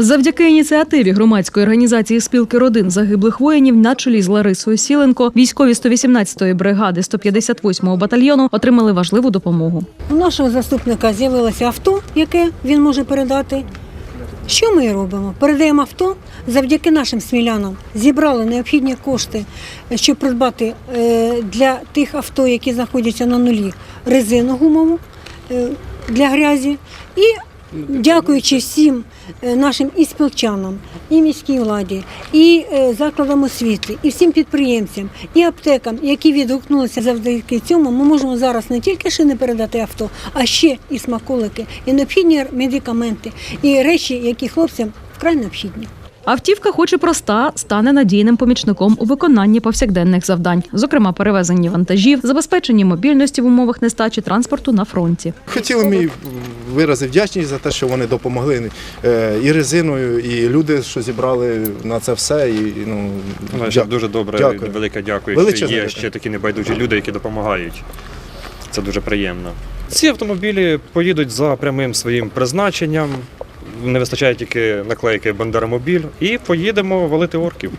Завдяки ініціативі громадської організації спілки родин загиблих воїнів на чолі з Ларисою Сіленко військові 118-ї бригади 158-го батальйону отримали важливу допомогу. У нашого заступника з'явилося авто, яке він може передати. Що ми робимо? Передаємо авто завдяки нашим смілянам. Зібрали необхідні кошти, щоб придбати е, для тих авто, які знаходяться на нулі, резину гумову е, для грязі. І дякуючи всім е, нашим і спілчанам, і міській владі, і е, закладам освіти, і всім підприємцям, і аптекам, які відгукнулися завдяки цьому, ми можемо зараз не тільки шини передати авто, а ще і смаколики, і необхідні медикаменти, і речі, які хлопцям вкрай необхідні. Автівка, хоч і проста, стане надійним помічником у виконанні повсякденних завдань, зокрема перевезенні вантажів, забезпеченні мобільності в умовах нестачі транспорту на фронті. Хотіли ми виразити вдячність за те, що вони допомогли е, і резиною, і люди, що зібрали на це все. І, ну, дя- дуже добре, Дякую. велике дякую, Величезне що є дякую. ще такі небайдужі люди, які допомагають. Це дуже приємно. Ці автомобілі поїдуть за прямим своїм призначенням. Не вистачає тільки наклейки Бандерамобіль, і поїдемо валити орків.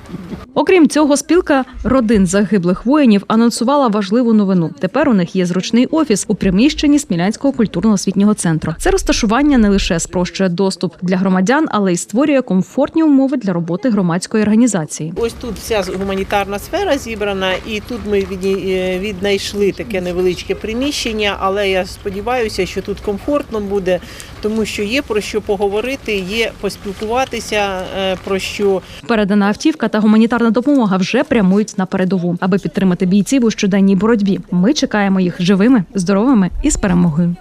Окрім цього, спілка родин загиблих воїнів анонсувала важливу новину. Тепер у них є зручний офіс у приміщенні Смілянського культурно-освітнього центру. Це розташування не лише спрощує доступ для громадян, але й створює комфортні умови для роботи громадської організації. Ось тут вся гуманітарна сфера зібрана, і тут ми е, віднайшли таке невеличке приміщення, але я сподіваюся, що тут комфортно буде, тому що є про що поговорити, є поспілкуватися, е, про що Передана автівка та гуманітарна допомога вже прямують на передову, аби підтримати бійців у щоденній боротьбі. Ми чекаємо їх живими, здоровими і з перемогою.